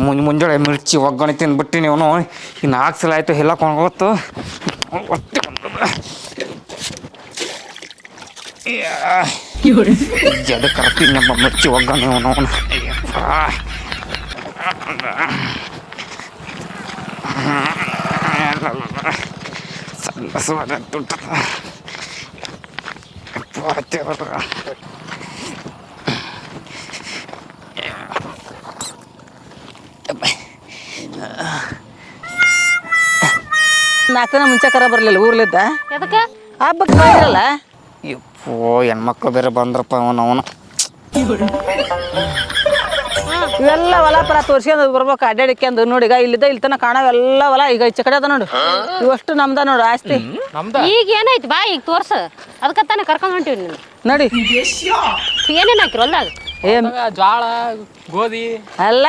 ಮುಂಜ್ ಮುಂಜಾನೆ ಮಿರ್ಚಿ ಒಗ್ಗರಣೆ ತಿಂದ್ಬಿಟ್ಟಿನಿ ಅವನು ಇನ್ನು ನಾಲ್ಕು ಸಲ ಆಯಿತು ಎಲ್ಲ ಕೊಂಡ್ಕೊತ್ತು ಒತ್ತೆ ಜದ ಕರ್ತೀನಿ ನಮ್ಮ ಮಿರ್ಚಿ ಒಗ್ಗರಣೆ ಅವನು ಸಣ್ಣ ಸಣ್ಣ ದುಡ್ಡು ನಾಲ್ಕು ದಿನ ಮುಂಚೆ ಕರ ಬರಲಿಲ್ಲ ಊರ್ಲಿದ್ದ. ಎದಕ್ಕೆ? ಹಬ್ಬಕ್ಕೆ ಬಂದಿರಲ್ಲ? ಇಪ್ಪೋ ಹೆಣ್ಮಕ್ಳು ಬೇರೆ ಬಂದ್ರಪ್ಪ ಅವನು ಅವನು. ಇವೆಲ್ಲ ಹೊಲ ಪರ ತೋರಿಸ್ಕೊಂಡು ಬರ್ಬೇಕು ಅಡ್ಡಾಡಿಕೊಂಡು ನೋಡಿ ಈಗ ಇಲ್ಲಿದ್ದ ಇಲ್ಲಿ ತನಕ ಕಾಣವೆಲ್ಲ ಹೊಲ ಈಗ ಈಚೆ ಕಡೆ ಅದ ನೋಡು. ಇವಷ್ಟು ನಮ್ದ ನೋಡು ಆಸ್ತಿ. ಈಗ ಏನಾಯ್ತು ಬಾ ಈಗ ತೋರ್ಸ. ಅದಕ್ಕೆ ತಾನೇ ಕರ್ಕೊಂಡು ಹೊಂಟಿವಿ ನೀನು ನೋಡಿ. ಏನೇನು ಹಾಕಿರು ಹೊಲ್ದಾಗ? ಏನ್ ಜ್ವಾಳ ಗೋಧಿ. ಅಲ್ಲ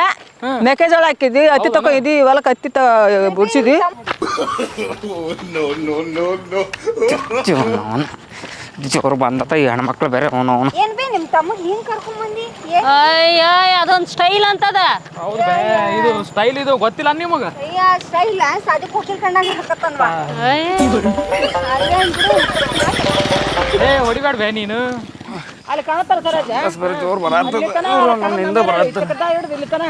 ಮೆಕ್ಕೆಜೋಳ ಹಾಕಿದ್ವಿ ಹತ್ತಿ ತಕೊಂಡಿದ್ವಿ ಹೊಲಕ್ಕೆ ಹತ್ತಿ ತ ಬಿಡ್ಸಿದ್ವಿ. ಜೋರು ಬಂದತ ಈ ಹೆಣ್ಮಕ್ಳು ಬೇರೆ ಅವನು ಅವನು. ಏನ್ ಬೇ ನಿಮ್ ತಮ್ಮ ಹಿಂಗ್ ಕರ್ಕೊಂಡ್ ಬಂದಿ? ಅಯ್ಯ ಅದೊಂದ್ ಸ್ಟೈಲ್ ಅಂತದ. ಹೌದು ಬೇ, ಇದು ಸ್ಟೈಲ್ ಇದು ಗೊತ್ತಿಲ್ಲ ನಿಮಗ? ಅಯ್ಯ ಸ್ಟೈಲ್ ಸಾದಿ ಕೋಕಿಲ್ ಕಂಡಂಗ ಹಾಕತ್ತನ್ವಾ ಏ ಹೊಡಿಬೇಡ ಬೇ ನೀನು. ಅಲ್ಲಿ ಬೇರೆ ಜೋರು ಬರತ್ತದ ನನ್ನಿಂದ ಬರತ್ತ ಇಲ್ಲಿ ತನ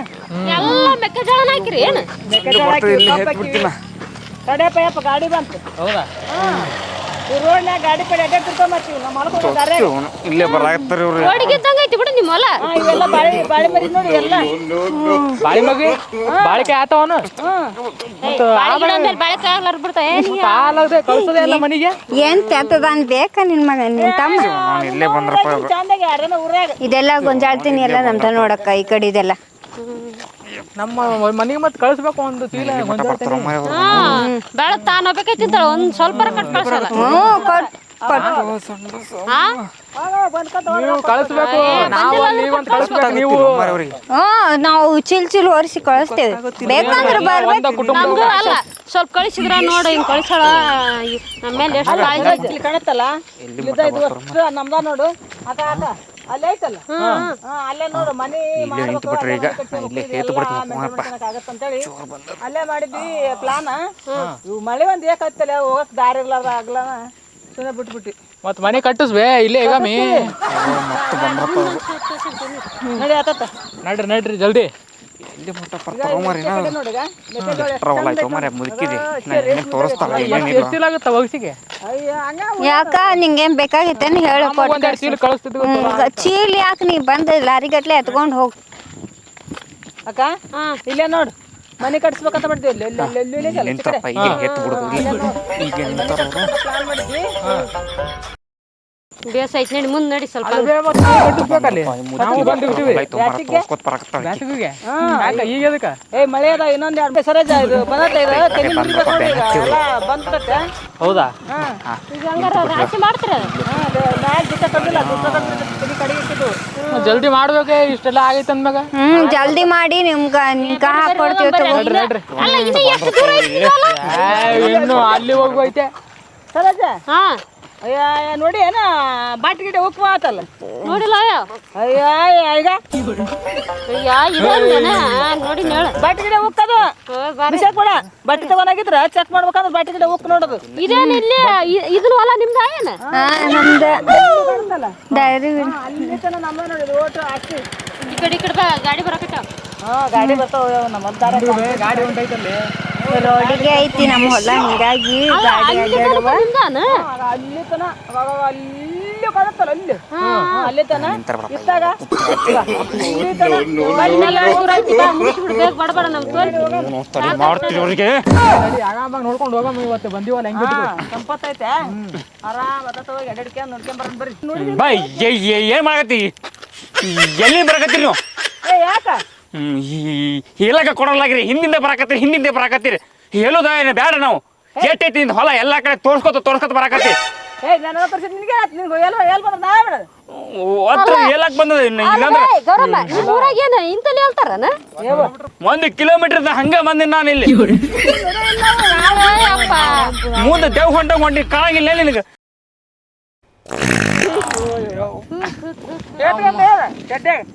ಎಲ್ಲ ಮೆಕ್ಕೆಜೋಳನ ಹಾಕಿರಿ ಏನು? ಮೆಕ್ಕೆಜೋಳ ಇಲ್ಲಿ ಹಾಕಿ, ತಡೆಯಪ್ಪ ಯಪ್ಪ ಗಾಡಿ ಬಂತು. ಹೌದಾ? ರೋಡ್ನ್ಯಾಗ ಗಾಡಿ ಪಡಿ ಅಡ್ಡ ತಿರ್ಕೊಂಬತ್ತೀವಿ ನಮ್ಮ ಹೊಲಕ್ಕೆ ದಾರೆ ಅವನು. ಇಲ್ಲೇ ಬರಾಕತ್ತಾರ ಇವ್ರು. ರೋಡಿಗಿದ್ದಂಗ ಐತಿ ಬಿಡು ನಿಮ್ಮ ಹೊಲ. ಇವೆಲ್ಲ ಬಾಳೆ ಬಾಳೆ ಮರಿ ನೋಡಿ ಎಲ್ಲ. ಬಾಳಿ ಮಗಿ ಬಾಳಿಕೆ ಆತವನು ಬಾಳೆ ಗಿಡ ಅಂದ್ಮೇಲೆ ಬಾಳೆಕಾಯಿ ಆಗ್ಲಾರ್ದ ಬಿಡ್ತಾ ಏ ನೀ ಕಾಲದೆ ಕಳ್ಸೋದೇ ಇಲ್ಲ ಮನಿಗೆ? ಏನ್ ತೆತ್ತದಾನ್ ಬೇಕ ನಿನ್ ಮಗ ನಿನ್ ತಮ್ಮ? ಇಲ್ಲೇ ಬಂದ್ರಪ್ಪ ಇವ್ರು. ಚಂದಾಗಿ ಯಾರೇನೋ ಊರಾಗ. ಇದೆಲ್ಲ ಗೊಂಜಾಳ್ತೀನಿ ಎಲ್ಲ ನಮ್ದ ನೋಡಕ್ಕ ಈ ಕಡೆ ಇದೆಲ್ಲ. ನಮ್ಮ ಮನೆಗೆ ಮತ್ತೆ ಕಳಿಸ್ಬೇಕು ಒಂದು ಚೀಲ ಹಾ ಬೆಳ ತಾನ ಬೇಕೈತಿಂತಾಳ ಒಂದ್ ಸ್ವಲ್ಪ ಕಟ್ ಕಳ್ಸಲ್ಲ. ಹ್ಞೂ ಕೊಟ್ ಕೊಟ್. ಹಾ ನೀವು ಕಳಿಸ್ಬೇಕು ನಾವು ನೀವಂತ ಕಳಿಸ್ಬೇಕು ನೀವು ಹಾ ನಾವು ಚಿಲ್ ಚಿಲ್ ಒರೆಸಿ ಕಳಿಸ್ತೇವೆ. ಬೇಕಂದ್ರೆ ಬರ್ಬೇಕು. ಒಂದ ಕುಟುಂಬ ನಮ್ದು ಅಲ್ಲ ಸ್ವಲ್ಪ ಕಳಿಸಿದ್ರ ನೋಡು ಹಿಂಗ್ ಕಳಿಸಾಳ ನಮ್ಮ ಮೇಲೆ ಎಷ್ಟು ಕಾಳಜಿ ಐತಿ. ಇಲ್ಲಿ ಕಾಣತ್ತಲ್ಲ? ಇಲ್ಲಿದ್ದ ಇದು ಅಷ್ಟು ನಮ್ದ ನೋಡು. ಆಕ ಆಕ ಅಲ್ಲೇ ಐತಲ್ಲ? ಹಾ ಅಲ್ಲೇ ನೋಡು ಮನಿ ಇಲ್ಲೇ ನಿಂತು ಬಿಟ್ರಿ ಈಗ ನಾ ಇಲ್ಲೇ ಹೇತು ಬಿಡ್ತೀನಿ ಅಪ್ಪ ಆಗತ್ತಂತೇಳಿ. ಅಲ್ಲೇ ಮಾಡಿದ್ವಿ ಪ್ಲಾನ್ ಇವು ಮಳೆ ಒಂದ್ ಹೋಗಕ್ ದಾರಿ ಇರ್ಲಾರ್ದ ಆಗ್ಲಾನ ಸುಮ್ಮನೆ ಬಿಟ್ಬಿಟ್ಟಿ ಮತ್ ಮನೆ ಕಟ್ಟಿಸ್ಬೇ ಇಲ್ಲೇ ನಡಿ ಆತತ್ತ. ನಡ್ರಿ ನಡ್ರಿ ಜಲ್ದಿ. ಎಲ್ಲಿ ಮುಟ್ಟ ಮಾರಿ ಆಯ್ತು ಮಾರಿ ಮುದುಕಿದೆ ನಾನು ತೋರಿಸ್ತಾರ ಏನೇನಿಲ್ಲ ಒಗ್ಸಿಗೆ ಯಾಕ ನಿಂಗೇನ್ ಬೇಕಾಗಿತ್ತೇನು ಹೇಳು ಚೀಲ ಯಾಕೆ ನೀ ಬಂದು ಲಾರಿ ಗಟ್ಲೆ ಎತ್ಕೊಂಡು ಹೋಗ್ ಅಕ್ಕ ಇಲ್ಲೇ ನೋಡು ಮನೆ ಕಟ್ಸ್ಬೇಕಂತ ಮಾಡ್ತೀವಿ ಇಲ್ಲಿ ಇಲ್ಲಿ ಇಲ್ಲಿ ಇಲ್ಲಿ ಇಲ್ಲಿ ಇಲ್ಲಿ ಈ ಕಡೆ ನಿಂತಪ್ಪ ಈಗ ಎತ್ತು ಬಿಡೋದು ಈಗ ನಿಂತಾರ ಅವರು ಪ್ಲಾನ್ ಮಾಡಿದ್ವಿ ಬೇಸ್ ಐತಿ ನಡಿ ಮುಂದ್ ನಡಿ ಸ್ವಲ್ಪ. ಈಗ ಎದಕ್ಕ? ಏ ಮಳೆ ಅದ ಇನ್ನೊಂದ್ ಎರಡು ಇದು ಬಂದತ್ತೆ ಹೌದಾ? ಜಲ್ದಿ ಮಾಡ್ಬೇಕೆ ಇಷ್ಟೆಲ್ಲ ಆಗೈತೆ ಅಂದಾಗ ಹ್ಮ್ ಜಲ್ದಿ ಮಾಡಿ ನಿಮ್ಗ ನಿಮ್ಗ ಹಾಕೊಡ್ತೀವಿ ಇನ್ನು ಅಲ್ಲಿ ಹೋಗ್ಬೈತೆ. ಸರಜ? ಹಾ. ಅಯ್ಯ ನೋಡಿ ಏನ ಬಾಟಿ ಗಿಡ ಉಪ್ಪು ಆತಲ್ಲ. ನೋಡಿಲ್ಲ ಅಯ್ಯ. ಅಯ್ಯ ಈಗ. ಅಯ್ಯ ಇದೇನ ನೋಡಿ ಹೇಳ ಬಾಟಿ ಗಿಡ ಹೋಗ್ತದ? ಬಿಸಾಕ್ ಬೇಡ ಬಟ್ಟೆ ತಗೊಂಡಾಗಿದ್ರ ಚೆಕ್ ಮಾಡ್ಬೇಕಂದ್ರೆ ಬಾಟಿ ಗಿಡ ಹೋಗ್ ನೋಡೋದು. ಇದೇನ್ ಇಲ್ಲಿ? ಇದನ್ನ ಹೊಲ ನಿಮ್ದ ಏನ? ನಮ್ದ. ಡೈರಿ ಅಲ್ಲಿ ನಮ್ಮ ನೋಡಿ ಓಟು ಹಾಕಿ ಈ ಕಡೆ ಈ ಕಡೆ ಗಾಡಿ ಬರಕತ್ತಾವ ಹಾ ಗಾಡಿ ಬರ್ತಾವ ನಮ್ಮ ಗಾಡಿ ಹೊಂಟೈತಲ್ಲಿ ರೋಡಿಗೆ ಐತಿ ನಮ್ಮ ಹೊಲ ಹಿಂಗಾಗಿ ಗಾಡಿ ಅಡ್ಡಾಡುವ. ನೋಡ್ಕೊಂಡು ಹೋಗಮ್ಮ ಇವತ್ತು ಬಂದಿವಲ್ಲ ಹೆಂಗ ಸಂಪತ್ತೈತೆ. ಆರಾಮ್ ನೋಡ್ಕೊಂಡ್ ಬರೋಣ ಬರ್ರಿ. ನೋಡಿ ಬೈ ಏನು ಮಾಡಕತ್ತಿ? ಎಲ್ಲಿ ಬರಕತ್ತೀರಿ ನೀವು? ಏ ಯಾಕ? ಹೇಳಕ ಕೊಡಲಾಗ್ರಿ ಹಿಂದಿಂದ ಬರಾಕತ್ತೀರಿ ಹಿಂದಿಂದ ಬರಾಕತ್ತೀರಿ. ಹೇಳೋದ ಏನು ಬೇಡ ನಾವು. ಎಟ್ಟೈತಿ ಐತಿ ಹೊಲ ಎಲ್ಲ ಕಡೆ ತೋರ್ಸ್ಕೊತ ತೋರ್ಸ್ಕೊತ ಬರಾಕತ್ತಿ ಒಂದು ಕಿಲೋಮೀಟರ್ ಹಂಗ ಬಂದಿನ ನಾನು ಇಲ್ಲಿ. ಮುಂದೆ ದೇವ್ ಹೊಂಟ ಹೊಂಟಿ ಕಾಣಂಗಿಲ್ಲ ನಿನಗೆ.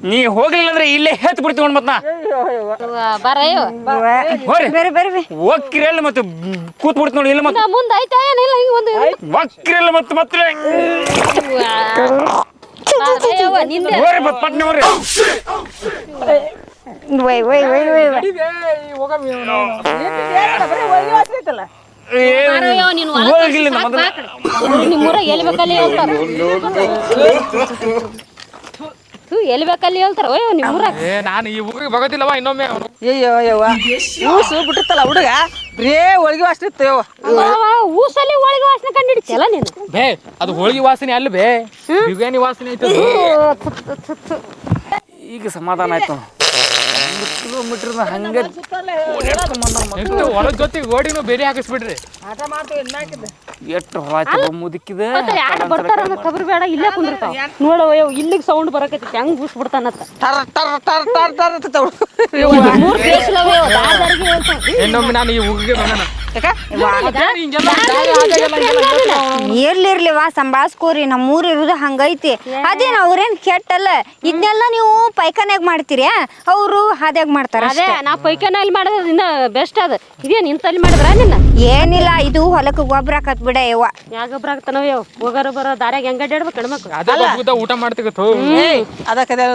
ನೀ ಹೋಗ್ಲಿಲ್ಲ ಅಂದ್ರೆ ಇಲ್ಲೇ ಹೆತ್ ಬಿಡ್ತೀವಿ ಮತ್ ನಾ. ಬರ ಹೋರಿ. ಬರ್ರಿ ಬರ್ರಿ ಒಕ್ಕಿರಲ್ಲ ಮತ್ತೆ ಕೂತ್ ಬಿಡ್ತು ನೋಡಿ ಇಲ್ಲ ಮತ್ತೆ. ಮುಂದೆ ಆಯ್ತಾ ಏನಿಲ್ಲ ಹಿಂಗ್ ಒಂದು ಒಕ್ಕಿರಲ್ಲ ಮತ್ತೆ ಮತ್ತೆ ಹೋರಿ ಮತ್ ಪಟ್ನೆ ಹೋರಿ. ವೈ ವೈ ವೈ ವೈ ವೈ. ಎಲ್ಲಿ ಬೇಕಲ್ಲಿ ಹೇಳ್ತಾರ? ಹ್ಞೂ ಎಲ್ಲಿ ಬೇಕಲ್ಲಿ ಹೇಳ್ತಾರ? ಓಯ್ ನಿಮ್ಮ ಊರಾಗ. ಏ ನಾನು ಈ ಊರಿಗೆ ಬಗೋದಿಲ್ಲವ ಇನ್ನೊಮ್ಮೆ ಅವ್ನು. ಅಯ್ಯೋ ಯವ್ವ ಊಸು ಬಿಟ್ಟಿರ್ತಲ್ಲ ಹುಡುಗ? ಬರೇ ಹೋಳಿಗೆ ವಾಸನೆ ಇತ್ತು ಯವ್ವ ಊಸಲ್ಲಿ ಒಳಗೆ ವಾಸನೆ ಕಂಡು ನೀನು? ಬೇ ಅದು ಹೋಳಿಗೆ ವಾಸನೆ ಅಲ್ಲ ಬೇ ಬಿರಿಯಾನಿ ವಾಸನೆ ಐತೆ. ಈಗ ಸಮಾಧಾನ ಆಯ್ತು. ಕಿಲೋಮೀಟರ್ ಹಂಗೆ ಎಷ್ಟು ಹೊಲದ ಜೊತೆಗೆ ಗೋಡಿನೂ ಬೇರೆ ಹಾಕಿಸ್ಬಿಡ್ರಿ. ಆಟ ಮಾಡ್ತೀವಿ ಇನ್ನಾಕಿದ್ದು ಎಷ್ಟು ಹೊಲ ಆಯ್ತು ಮುದುಕಿದ ಮತ್ತೆ ಯಾರು ಬರ್ತಾರ ಅನ್ನೋ ಖಬರ್ ಬೇಡ ಇಲ್ಲೇ ಕುಂದಿರ್ತಾವ. ನೋಡವ ಇಲ್ಲಿಗೆ ಸೌಂಡ್ ಬರಕತ್ತೈತಿ ಹೆಂಗ್ ಬೂಸ್ ಬಿಡ್ತಾನತ್ತ ಟರ್ ಟರ್ ಟರ್ ಟರ್ ಟರ್ ಅಂತ ತಗೊಳು. ಮೂರ್ ಕೇಸ್ಲವ ದಾರಿಗೆ ಹೇಳ್ತಾವ. ಇನ್ನೊಮ್ಮೆ ನಾನು ಈ ಬಂದನ. ಇರ್ಲಿರ್ಲಿವಾ ಸಂಭಾಳ್ಸ್ಕೋರಿ ನಮ್ಮ ಊರ್ ಇರುದು ಹಂಗೈತಿ. ಅದೇನ ಅವ್ರೇನ್ ಕೆಟ್ಟಲ್ಲ? ಇದನ್ನೆಲ್ಲ ನೀವು ಪೈಖಾನ್ಯಾಗ ಮಾಡ್ತೀರಿ? ಅವರು ಹಾದ್ಯಾಗ ಮಾಡ್ತಾರ ಅದೇ ನಾ ಪೈಖಾನಲ್ಲಿ ಮಾಡೋದು ಇನ್ನ ಬೆಸ್ಟ್ ಅದ. ಇದೇನ್ ಇಂತಲ್ಲಿ ಮಾಡಿದ್ರ ನಿನ್ನ? ಏನಿಲ್ಲ ಇದು ಹೊಲಕ್ಕೆ ಗೊಬ್ಬರ ಹಾಕತ್ ಬಿಡ ಯವ್ವ. ಯಾವ ಗೊಬ್ಬರ ಆಗ್ತಾನವ ಯಾವ ಹೋಗಾರ ಬರೋ ದಾರ್ಯಾಗ ಹೆಂಗ ಅಡ್ಡಾಡ್ಬೇಕು ಹೆಣ್ಮಕ್ಳು ಅದೇ ಬಗ್ಗುದ ಊಟ ಮಾಡ್ತೀವಿ ಏಯ್ ಅದಕ್ಕೆ ಅದೇ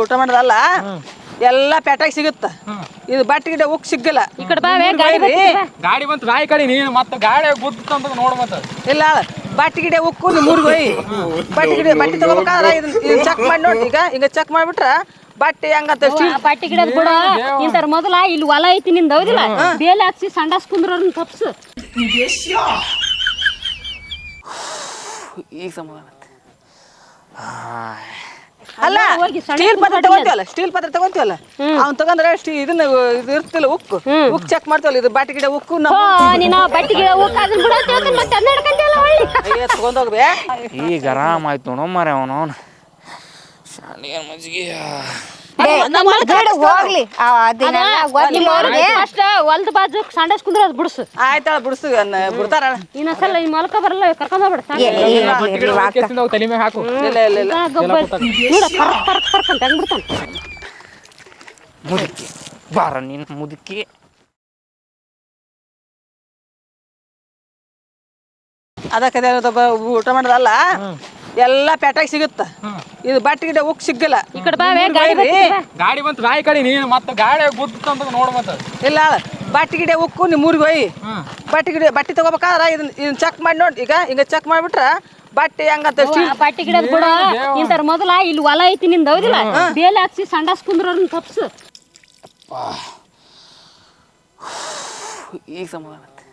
ಊಟ ಮಾಡೋದಲ್ಲ ಎಲ್ಲ ಪೇಟ್ಯಾಗ ಸಿಗುತ್ತ. ಇದು ಬಟ್ ಗಿಡ ಉಕ್ ಸಿಗಲ್ಲ ಈ ಕಡೆ ಬಾವೆ ಗಾಡಿ ಬರ್ತಿದೆ ಬಾ. ಗಾಡಿ ಬಂತು ಬಾಯಿ ಕಡೆ ನೀನು ಮತ್ತೆ ಗಾಡಿ ಗುದ್ದು ಅಂತ ನೋಡ್ ಮತ್ತೆ. ಇಲ್ಲ ಬಟ್ ಗಿಡ ಉಕ್ಕು ಊರಿಗೆ ಹೋಯ್. ಬಟ್ ಗಿಡ ಬಟ್ಟೆ ತಗೋಬೇಕಾದ್ರೆ ಇದನ್ನ ಚೆಕ್ ಮಾಡಿ ನೋಡಿ ಈಗ. ಈಗ ಚೆಕ್ ಮಾಡಿಬಿಟ್ರ ಬಟ್ಟೆ ಹೆಂಗಂತ ಬಟ್ಟೆ ಗಿಡದ ಬಿಡ. ಇಂತಾರ ಮೊದಲ ಇಲ್ಲಿ ಹೊಲ ಐತಿ ನಿಂದ ಹೌದಿಲ್ಲ? ಬೇಲೆ ಹಾಕ್ಸಿ ಸಂಡಾಸ್ ಕುಂದ್ರವ್ರನ್ನ ತಪ್ಸು. ಈಗ ಸಮಾಧಾನ ಅಲ್ಲ ಸ್ಟೀಲ್ ಪಾತ್ರೆ. ತಗೊಂತೀವಲ್ಲ? ಸ್ಟೀಲ್ ಪಾತ್ರೆ ತಗೊಂತೀವಲ್ಲ? ಅವ್ನ್ ತಗೊಂಡ್ರೆ ಇದನ್ನ ಇದು ಇರ್ತಿಲ್ಲ ಉಕ್ಕು. ಉಕ್ ಚೆಕ್ ಮಾಡ್ತೀವಲ್ಲ ಇದು ಬಟ್ಟೆ ಗಿಡ ಉಕ್ಕು ತಗೊಂಡೋಗ್ಬೇ ಈಗ ಆರಾಮ ಆಯ್ತು ನೋಡೋ ಮಾರ ಅವನು ಶಾಣಿಗೆ ಮಜ್ಜಿಗೆ? ನಮ್ಮ ಗಿಡ ಹೋಗ್ಲಿ. ಆ, ಅದನ್ನೆಲ್ಲ ಗೊತ್ತಿಲ್ಲ ಅವ್ರಿಗೆ ಫಸ್ಟ್ ಹೊಲ್ದ ಬಾಜು ಸಂಡಾಸ್ ಕುಂದ್ರ ಅದು ಬಿಡ್ಸು. ಆಯ್ತಾಳ ಬಿಡಿಸ್ತೀವಿ ಬಿಡ್ತಾರ ಇನ್ನೊಂದ್ಸಲ ನಿನ್ ಮೊಲಕ ಬರಲ್ಲ ಕರ್ಕೊಂಡ್ ತಲೆ ಹಾಕು. ಇಲ್ಲ ಇಲ್ಲ ಇಲ್ಲ. ಗೊಬ್ಬರ ನೋಡ ಕರ್ಕ್ ಕರ್ಕ್ ಕರ್ಕ್ ಅಂತ ಹೆಂಗ್ ಬಿಡ್ತಾನ. ಮುದುಕಿ. ಬಾರ ನೀನು ಮುದುಕಿ. ಅದಕ್ಕೆ ಅದೇ ಊಟ ಮಾಡೋದಲ್ಲ? ಎಲ್ಲ ಪೇಟ್ಯಾಗ ಸಿಗುತ್ತ? ಇದು ಬಟ್ಟೆ ಗಿಡ ಉಕ್ ಸಿಗಲ್ಲ ಈ ಕಡೆ ಬಾವೆ ಗಾಡಿ ಬರ್ತಿದೆ ಬಾ. ಗಾಡಿ ಬಂತು ಬಾಯಿ ಕಡೆ ನೀನು ಮತ್ತೆ ಗಾಡಿ ಗುದ್ದ ಅಂತ ನೋಡ್ ಮತ್ತೆ. ಇಲ್ಲ ಬಟ್ಟೆ ಗಿಡ ಉಕ್ಕು ನಿಮ್ಮ ಊರಿಗೆ ಹೋಯ್. ಬಟ್ಟೆ ಗಿಡ ಬಟ್ಟೆ ತಗೋಬೇಕಾದ್ರೆ ಇದನ್ನ ಇದನ್ನ ಚೆಕ್ ಮಾಡಿ ನೋಡಿ. ಈಗ ಹಿಂಗ ಚೆಕ್ ಮಾಡಿಬಿಟ್ರೆ ಬಟ್ಟೆ ಹೆಂಗಂತ ಆ ಬಟ್ಟೆ ಗಿಡ ಕೂಡ ಇಂತಾರ ಮೊದಲ ಇಲ್ಲಿ ಹೊಲ ಐತಿ ನಿಂದ ಹೌದಿಲ್ಲ? ಬೇಲೆ ಹಾಕ್ಸಿ ಸಂಡಾಸ್ ಕುಂದ್ರವ್ರನ್ನ ತಪ್ಸು. ಈಗ ಸಮಾಧಾನ ಆಯ್ತು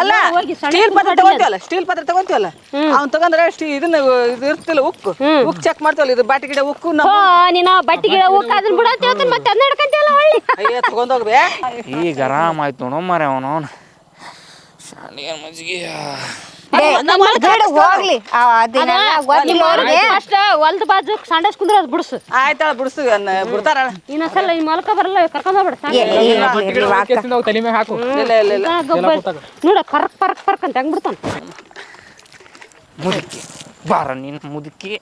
ಅಲ್ಲ ಹೋಗಿ ಸ್ಟೀಲ್ ಪಾತ್ರೆ. ತಗೊಂತೀವಲ್ಲ ಸ್ಟೀಲ್ ಪಾತ್ರೆ ತಗೊಂತೀವಲ್ಲ ಅವ್ನ್ ತಗೊಂಡ್ರೆ ಸ್ಟೀ ಇದನ್ನ ಇದು ಇರ್ತಿಲ್ಲ ಉಕ್ಕು. ಉಕ್ ಚೆಕ್ ಮಾಡ್ತೀವಲ್ಲ ಇದು ಬಟ್ಟೆ ಗಿಡ ಉಕ್ಕು ಓ ನಾವು ನೀನು ಆ ಬಟ್ಟೆ ಗಿಡ ಹೋಗ್ ಅದನ್ನ ಬಿಡ ಅಂತ ಹೇಳ್ತೀನಿ ಮತ್ತೆ ಅದನ್ನ ಹಿಡ್ಕೊಂತಿಯಲ್ಲ ಹೊಳ್ಳಿ. ಅಯ್ಯ ತಗೊಂಡೋಗ್ಬೇ ಈಗ ಆರಾಮ ಆಯ್ತು ನೋಡ ಮಾರ ಅವನು. ಶಾಣಿಗೆ ಮಜ್ಜಿಗೆ. ಹೋಗ್ಲಿ ಹೊಲ್ದ ಬಾಜು ಸಂಡಾಸ್ ಕುಂದ್ರ ಅದು ಬಿಡ್ಸು ಆಯ್ತಾಳ ಬಿಡಿಸ್ತೀವಿ ಬಿಡ್ತಾರ ಇನ್ನೊಂದ್ಸಲ ನಿನ್ ಮೊಲಕ ಬರಲ್ಲ ಕರ್ಕೊಂಡ್ ನೋಡ ಅಂತ ಹೆಂಗ್ ಬಿಡ್ತಾನ ಮುದುಕಿ ಬಾರ ನೀನ್ ಮುದುಕಿ